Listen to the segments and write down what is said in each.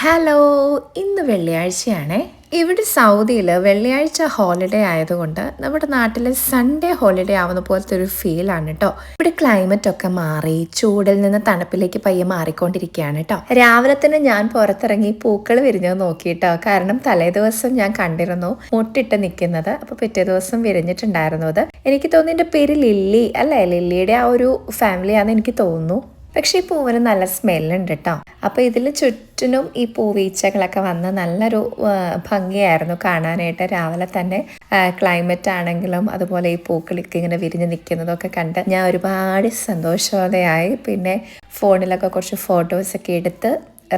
Hello ഇന്ന് വെള്ളിയാഴ്ചയാണേ. ഇവിടെ സൗദിയിൽ വെള്ളിയാഴ്ച ഹോളിഡേ ആയതുകൊണ്ട് നമ്മുടെ നാട്ടിലെ സൺഡേ ഹോളിഡേ ആവുന്ന പോലത്തെ ഒരു ഫീലാണ് കേട്ടോ ഇവിടെ ക്ലൈമറ്റ് ഒക്കെ മാറി ചൂടിൽ നിന്ന് തണുപ്പിലേക്ക് പയ്യെ മാറിക്കൊണ്ടിരിക്കുകയാണ് കേട്ടോ രാവിലെ തന്നെ ഞാൻ പുറത്തിറങ്ങി പൂക്കൾ വിരിഞ്ഞത് നോക്കിയിട്ടോ കാരണം തലേ ദിവസം ഞാൻ കണ്ടിരുന്നു മുട്ടിട്ട് നിൽക്കുന്നത് അപ്പൊ പിറ്റേ ദിവസം വിരിഞ്ഞിട്ടുണ്ടായിരുന്നു അത്. എനിക്ക് തോന്നുന്നു പേര് ലില്ലി അല്ലേ? ലില്ലിയുടെ ആ ഒരു ഫാമിലിയാണെന്ന് എനിക്ക് തോന്നുന്നു. പക്ഷേ ഈ പൂവിന് നല്ല സ്മെല്ലുണ്ട് കേട്ടോ അപ്പോൾ ഇതിൽ ചുറ്റിനും ഈ പൂവീച്ചകളൊക്കെ വന്ന് നല്ലൊരു ഭംഗിയായിരുന്നു കാണാനായിട്ട്. രാവിലെ തന്നെ ക്ലൈമറ്റ് ആണെങ്കിലും അതുപോലെ ഈ പൂക്കളൊക്കെ ഇങ്ങനെ വിരിഞ്ഞ് നിൽക്കുന്നതൊക്കെ കണ്ട് ഞാൻ ഒരുപാട് സന്തോഷവതയായി പിന്നെ ഫോണിലൊക്കെ കുറച്ച് ഫോട്ടോസൊക്കെ എടുത്ത്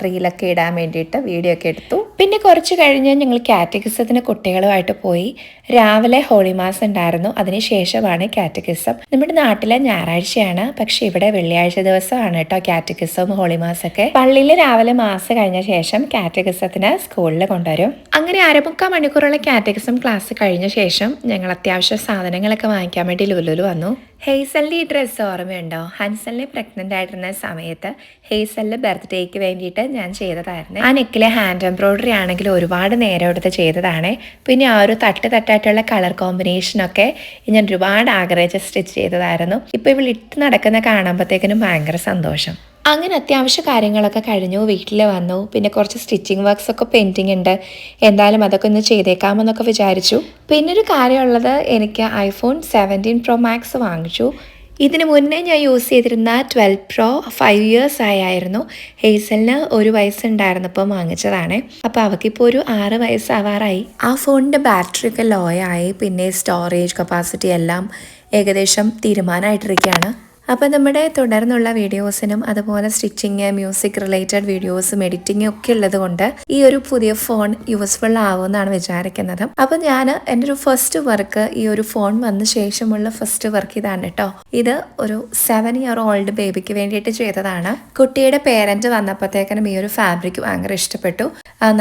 റീലൊക്കെ ഇടാൻ വേണ്ടിയിട്ട് വീഡിയോ ഒക്കെ എടുത്തു. പിന്നെ കുറച്ച് കഴിഞ്ഞ് ഞങ്ങൾ കാറ്റഗിസത്തിന് കുട്ടികളുമായിട്ട് പോയി. രാവിലെ ഹോളി മാസം ഉണ്ടായിരുന്നു. അതിനുശേഷമാണ് കാറ്റഗിസം. നമ്മുടെ നാട്ടിലെ ഞായറാഴ്ചയാണ്. പക്ഷെ ഇവിടെ വെള്ളിയാഴ്ച ദിവസമാണ് കേട്ടോ കാറ്റഗിസവും ഹോളി മാസമൊക്കെ. പള്ളിയിൽ രാവിലെ മാസം കഴിഞ്ഞ ശേഷം കാറ്റഗിസത്തിന് സ്കൂളിൽ കൊണ്ടുവരും. അങ്ങനെ അരമുക്കാൽ മണിക്കൂറുള്ള കാറ്റഗിസം ക്ലാസ് കഴിഞ്ഞ ശേഷം ഞങ്ങൾ അത്യാവശ്യ സാധനങ്ങളൊക്കെ വാങ്ങിക്കാൻ വേണ്ടി ലുലുലു വന്നു. ഹെയ്സലിന്റെ ഈ ഡ്രസ്സ് ഓർമ്മയുണ്ടോ? ഹൻസലിനെ പ്രഗ്നന്റ് ആയിരുന്ന സമയത്ത് ഹെയ്സലിന്റെ ബർത്ത്ഡേക്ക് വേണ്ടിയിട്ട് ഞാൻ ചെയ്തതായിരുന്നു. ആ നെക്കിലെ ഹാൻഡ് എംബ്രോയ്ഡറി ആണെങ്കിൽ ഒരുപാട് നേരം എടുത്ത് ചെയ്തതാണ്. പിന്നെ ആ ഒരു തട്ട് തട്ടായിട്ടുള്ള കളർ കോമ്പിനേഷനൊക്കെ ഞാൻ ഒരുപാട് ആഗ്രഹിച്ച് സ്റ്റിച്ച് ചെയ്തതായിരുന്നു. ഇപ്പോൾ ഇവൾ ഇട്ട് നടക്കുന്ന കാണുമ്പോഴത്തേക്കിനും ഭയങ്കര സന്തോഷം. അങ്ങനെ അത്യാവശ്യ കാര്യങ്ങളൊക്കെ കഴിഞ്ഞു വീട്ടിൽ വന്നു. പിന്നെ കുറച്ച് സ്റ്റിച്ചിങ് വർക്ക്സ് ഒക്കെ പെയിന്റിങ് ഉണ്ട്. എന്തായാലും അതൊക്കെ ഒന്ന് ചെയ്തേക്കാമെന്നൊക്കെ വിചാരിച്ചു. പിന്നെ ഒരു കാര്യമുള്ളത് എനിക്ക് ഐഫോൺ സെവന്റീൻ പ്രോ മാക്സ് വാങ്ങിച്ചു. ഇതിന് മുന്നേ ഞാൻ യൂസ് ചെയ്തിരുന്ന ട്വൽവ് പ്രോ ഫൈവ് ഇയേഴ്സ് ആയായിരുന്നു. ഹേസലിന് ഒരു വയസ്സുണ്ടായിരുന്നപ്പോൾ വാങ്ങിച്ചതാണ്. അപ്പോൾ അവൾക്കിപ്പോൾ ഒരു ആറ് വയസ്സാവാറായി. ആ ഫോണിന്റെ ബാറ്ററി ഒക്കെ ലോ ആയി. പിന്നെ സ്റ്റോറേജ് കപ്പാസിറ്റി എല്ലാം ഏകദേശം തീരുമാനമായിട്ടിരിക്കുകയാണ്. അപ്പോൾ നമ്മുടെ തുടർന്നുള്ള വീഡിയോസിനും അതുപോലെ സ്റ്റിച്ചിങ് മ്യൂസിക് റിലേറ്റഡ് വീഡിയോസും എഡിറ്റിംഗും ഒക്കെ ഉള്ളത് കൊണ്ട് ഈ ഒരു പുതിയ ഫോൺ യൂസ്ഫുൾ ആവുമെന്നാണ് വിചാരിക്കുന്നത്. അപ്പോൾ ഞാൻ എന്റെ ഒരു ഫസ്റ്റ് വർക്ക് ഈ ഒരു ഫോൺ വന്ന ശേഷമുള്ള ഫസ്റ്റ് വർക്ക് ഇതാണ് കേട്ടോ ഇത് ഒരു സെവൻ ഇയർ ഓൾഡ് ബേബിക്ക് വേണ്ടിയിട്ട് ചെയ്തതാണ്. കുട്ടിയുടെ പേരന്റ് വന്നപ്പോഴത്തേക്കിനും ഈ ഒരു ഫാബ്രിക് ഭയങ്കര ഇഷ്ടപ്പെട്ടു.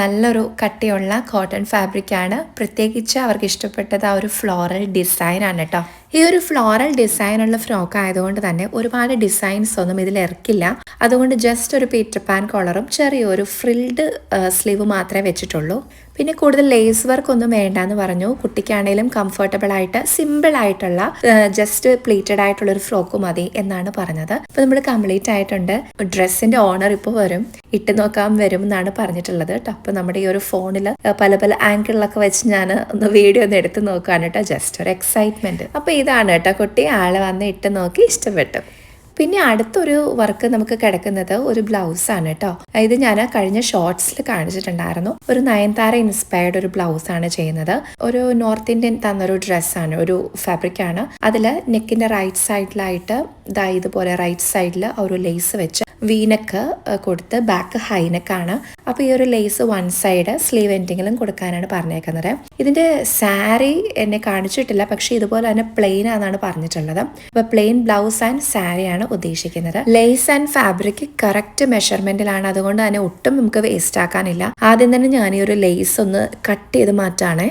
നല്ലൊരു കട്ടിയുള്ള കോട്ടൺ ഫാബ്രിക് ആണ്. പ്രത്യേകിച്ച് അവർക്ക് ഇഷ്ടപ്പെട്ടത് ആ ഒരു ഫ്ലോറൽ ഡിസൈൻ ആണ് കേട്ടോ ഈ ഒരു ഫ്ലോറൽ ഡിസൈൻ ഉള്ള ഫ്രോക്ക് ആയതുകൊണ്ട് തന്നെ ഒരുപാട് ഡിസൈൻസ് ഒന്നും ഇതിൽ ഇറക്കില്ല. അതുകൊണ്ട് ജസ്റ്റ് ഒരു പീറ്റർ പാൻ കോളറും ചെറിയൊരു ഫ്രിൽഡ് സ്ലീവ് മാത്രമേ വെച്ചിട്ടുള്ളൂ. പിന്നെ കൂടുതൽ ലേസ് വർക്ക് ഒന്നും വേണ്ട എന്ന് പറഞ്ഞു. കുട്ടിക്കാണേലും കംഫർട്ടബിൾ ആയിട്ട് സിമ്പിൾ ആയിട്ടുള്ള ജസ്റ്റ് പ്ലീറ്റഡ് ആയിട്ടുള്ള ഒരു ഫ്രോക്ക് മതി എന്നാണ് പറഞ്ഞത്. അപ്പൊ നമ്മൾ കംപ്ലീറ്റ് ആയിട്ടുണ്ട്. ഡ്രസ്സിന്റെ ഓണർ ഇപ്പോൾ വരും. ഇട്ട് നോക്കാൻ വരും എന്നാണ് പറഞ്ഞിട്ടുള്ളത് കേട്ടോ. അപ്പൊ നമ്മുടെ ഈ ഒരു ഫോണിൽ പല പല ആംഗിളിലൊക്കെ വെച്ച് ഞാൻ ഒന്ന് വീഡിയോ ഒന്ന് എടുത്ത് നോക്കുകയാണ് കേട്ടോ. ജസ്റ്റ് ഒരു എക്സൈറ്റ്മെന്റ് അപ്പൊ ഇതാണ് കേട്ടോ കുട്ടി. ആളെ വന്ന് ഇട്ട് നോക്കി ഇഷ്ടപ്പെട്ടു. പിന്നെ അടുത്തൊരു വർക്ക് നമുക്ക് കിടക്കുന്നത് ഒരു ബ്ലൗസ് ആണ് കേട്ടോ ഇത് ഞാൻ കഴിഞ്ഞ ഷോർട്സിൽ കാണിച്ചിട്ടുണ്ടായിരുന്നു. ഒരു നയൻതാര ഇൻസ്പയർഡ് ഒരു ബ്ലൗസ് ആണ് ചെയ്യുന്നത്. ഒരു നോർത്ത് ഇന്ത്യൻ തന്നൊരു ഡ്രസ്സാണ് ഒരു ഫാബ്രിക് ആണ്. അതിൽ നെക്കിന്റെ റൈറ്റ് സൈഡിലായിട്ട് ദാ ഇതുപോലെ റൈറ്റ് സൈഡിൽ ഒരു ലേസ് വെച്ച് വീനക്ക് കൊടുത്ത് ബാക്ക് ഹൈനക്കാണ് അപ്പോൾ ഈ ഒരു ലേസ് വൺ സൈഡ് സ്ലീവ് എൻഡിങ്ങിലും കൊടുക്കാനാണ് പറഞ്ഞേക്കുന്നത്. ഇതിന്റെ സാരി എന്നെ കാണിച്ചിട്ടില്ല പക്ഷേ ഇതുപോലെ തന്നെ പ്ലെയിൻ ആണെന്നാണ് പറഞ്ഞിട്ടുള്ളത്. അപ്പോൾ പ്ലെയിൻ ബ്ലൗസ് ആൻഡ് സാരിയാണ് ഉദ്ദേശിക്കുന്നത്. ലേസ് ആൻഡ് ഫാബ്രിക് കറക്റ്റ് മെഷർമെന്റിലാണ് അതുകൊണ്ട് തന്നെ ഒട്ടും നമുക്ക് വേസ്റ്റ് ആക്കാനില്ല. ആദ്യം തന്നെ ഞാൻ ഈ ഒരു ലേസ് ഒന്ന് കട്ട് ചെയ്ത് മാറ്റാണ്.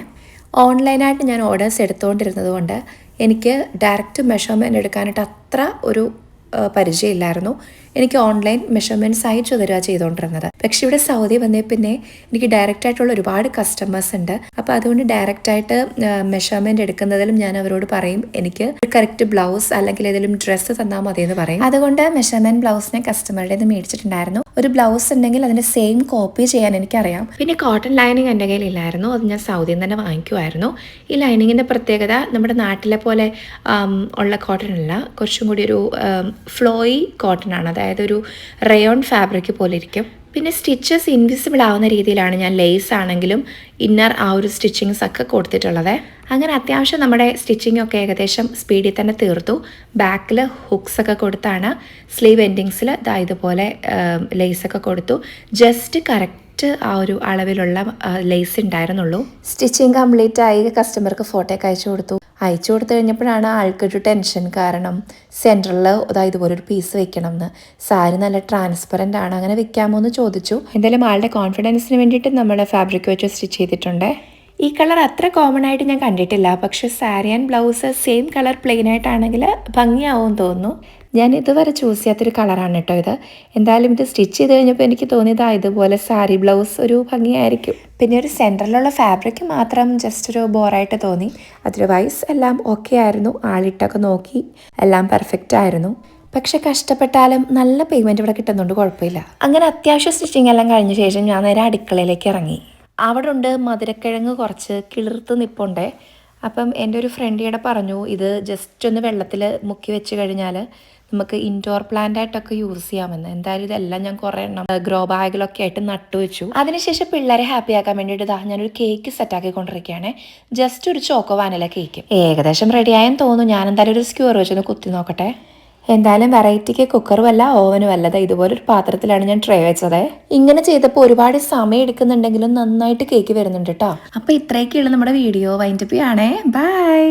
ഓൺലൈനായിട്ട് ഞാൻ ഓർഡേഴ്സ് എടുത്തുകൊണ്ടിരുന്നത് കൊണ്ട് എനിക്ക് ഡയറക്റ്റ് മെഷർമെന്റ് എടുക്കാനായിട്ട് അത്ര ഒരു പരിചയമില്ലായിരുന്നു. എനിക്ക് ഓൺലൈൻ മെഷർമെന്റ്സ് അയച്ചു തരിക ചെയ്തുകൊണ്ടിരുന്നത് പക്ഷെ ഇവിടെ സൗദി വന്നേ പിന്നെ എനിക്ക് ഡയറക്റ്റ് ആയിട്ടുള്ള ഒരുപാട് കസ്റ്റമേഴ്സ് ഉണ്ട്. അപ്പോൾ അതുകൊണ്ട് ഡയറക്റ്റ് ആയിട്ട് മെഷർമെന്റ് എടുക്കുന്നതിലും ഞാൻ അവരോട് പറയും എനിക്ക് കറക്റ്റ് ബ്ലൗസ് അല്ലെങ്കിൽ ഏതെങ്കിലും ഡ്രസ്സ് തന്നാൽ മതി എന്ന് പറയും. അതുകൊണ്ട് മെഷർമെന്റ് ബ്ലൗസിനെ കസ്റ്റമറുടെ നിന്ന് മേടിച്ചിട്ടുണ്ടായിരുന്നു. ഒരു ബ്ലൗസ് ഉണ്ടെങ്കിൽ അതിന്റെ സെയിം കോപ്പി ചെയ്യാൻ എനിക്കറിയാം. പിന്നെ കോട്ടൺ ലൈനിങ് എന്റെ കയ്യിൽ ഇല്ലായിരുന്നു അത് ഞാൻ സൗദിയിൽ തന്നെ വാങ്ങിക്കുമായിരുന്നു ഈ ലൈനിങ്ങിന്റെ പ്രത്യേകത നമ്മുടെ നാട്ടിലെ പോലെ ഉള്ള കോട്ടൺ അല്ല. കുറച്ചും കൂടി ഒരു ഫ്ലോയി കോട്ടൺ ആണ്. അതായത് ഒരു റയോൺ ഫാബ്രിക് പോലെ ഇരിക്കും. പിന്നെ സ്റ്റിച്ചസ് ഇൻവിസിബിൾ ആവുന്ന രീതിയിലാണ് ഞാൻ ലേസ് ആണെങ്കിലും ഇന്നർ ആ ഒരു സ്റ്റിച്ചിങ്സ് ഒക്കെ കൊടുത്തിട്ടുള്ളത്. അങ്ങനെ അത്യാവശ്യം നമ്മുടെ സ്റ്റിച്ചിങ് ഒക്കെ ഏകദേശം സ്പീഡിൽ തന്നെ തീർത്തു. ബാക്കിൽ ഹുക്സ് ഒക്കെ കൊടുത്താണ്. സ്ലീവ് എൻഡിങ്സിൽ ഇതാ ഇതുപോലെ ഒക്കെ കൊടുത്തു. ജസ്റ്റ് കറക്റ്റ് ആ ഒരു അളവിലുള്ള ലേസ് ഉണ്ടായിരുന്നുള്ളൂ. സ്റ്റിച്ചിങ് കംപ്ലീറ്റ് ആയി കസ്റ്റമർക്ക് ഫോട്ടോ ഒക്കെ അയച്ചു കൊടുത്തു. അയച്ചു കൊടുത്തു കഴിഞ്ഞപ്പോഴാണ് ആൾക്കൊരു ടെൻഷൻ കാരണം സെന്ററിൽ ഇതാ ഇതുപോലെ ഒരു പീസ് വെക്കണം എന്ന് സാരി നല്ല ട്രാൻസ്പെറന്റ് ആണ് അങ്ങനെ വെക്കാമോ എന്ന് ചോദിച്ചു. എന്തായാലും ആളുടെ കോൺഫിഡൻസിന് വേണ്ടിയിട്ട് നമ്മുടെ ഫാബ്രിക് വെച്ച് സ്റ്റിച്ച് ചെയ്തിട്ടുണ്ട്. ഈ കളർ അത്ര കോമൺ ആയിട്ട് ഞാൻ കണ്ടിട്ടില്ല. പക്ഷെ sari and blouse same colour plain ആയിട്ടാണെങ്കിൽ ഭംഗിയാവും തോന്നുന്നു. ഞാൻ ഇതുവരെ ചൂസ് ചെയ്യാത്തൊരു കളറാണ് കേട്ടോ ഇത്. എന്തായാലും ഇത് സ്റ്റിച്ച് ചെയ്ത് കഴിഞ്ഞപ്പോൾ എനിക്ക് തോന്നിയത് ഇതുപോലെ സാരി ബ്ലൗസ് ഒരു ഭംഗിയായിരിക്കും. പിന്നെ ഒരു സെന്ററിലുള്ള ഫാബ്രിക് മാത്രം ജസ്റ്റ് ഒരു ബോറായിട്ട് തോന്നി. അതർവൈസ് എല്ലാം ഓക്കെ ആയിരുന്നു. ആളിട്ടൊക്കെ നോക്കി എല്ലാം പെർഫെക്റ്റ് ആയിരുന്നു. പക്ഷെ കഷ്ടപ്പെട്ടാലും നല്ല പേയ്മെന്റ് ഇവിടെ കിട്ടുന്നുണ്ട് കുഴപ്പമില്ല. അങ്ങനെ അത്യാവശ്യം സ്റ്റിച്ചിങ് എല്ലാം കഴിഞ്ഞ ശേഷം ഞാൻ നേരെ അടുക്കളയിലേക്ക് ഇറങ്ങി. അവിടെ ഉണ്ട് മധുരക്കിഴങ്ങ് കുറച്ച് കിളിർത്ത് നിപ്പുണ്ടേ. അപ്പം എന്റെ ഒരു ഫ്രണ്ടിയുടെ പറഞ്ഞു ഇത് ജസ്റ്റ് ഒന്ന് വെള്ളത്തിൽ മുക്കി വെച്ച് കഴിഞ്ഞാൽ നമുക്ക് ഇൻഡോർ പ്ലാന്റ് ആയിട്ടൊക്കെ യൂസ് ചെയ്യാമെന്ന്. എന്തായാലും ഇതെല്ലാം ഞാൻ കുറേ എണ്ണം ഗ്രോ ബാഗിലൊക്കെ ആയിട്ട് നട്ടു വെച്ചു. അതിനുശേഷം പിള്ളേരെ ഹാപ്പി ആക്കാൻ വേണ്ടിയിട്ട് ഇതാ ഞാനൊരു കേക്ക് സെറ്റാക്കി കൊണ്ടിരിക്കുകയാണ്. ജസ്റ്റ് ഒരു ചോക്കോ വാനില കേക്ക് ഏകദേശം റെഡി ആയെന്ന് തോന്നുന്നു. ഞാൻ എന്തായാലും ഒരു സ്ക്യൂർ വെച്ചൊന്ന് കുത്തി നോക്കട്ടെ. എന്തായാലും വെറൈറ്റിക്ക് കുക്കറും അല്ല ഓവനും അല്ലത് ഇതുപോലെ ഒരു പാത്രത്തിലാണ് ഞാൻ ട്രൈ വെച്ചത്. ഇങ്ങനെ ചെയ്തപ്പോൾ ഒരുപാട് സമയം എടുക്കുന്നുണ്ടെങ്കിലും നന്നായിട്ട് കേക്ക് വരുന്നുണ്ട് കേട്ടോ അപ്പോൾ ഇത്രയൊക്കെയുള്ള നമ്മുടെ വീഡിയോ വൈൻഡപ്പ് ആണേ ബൈ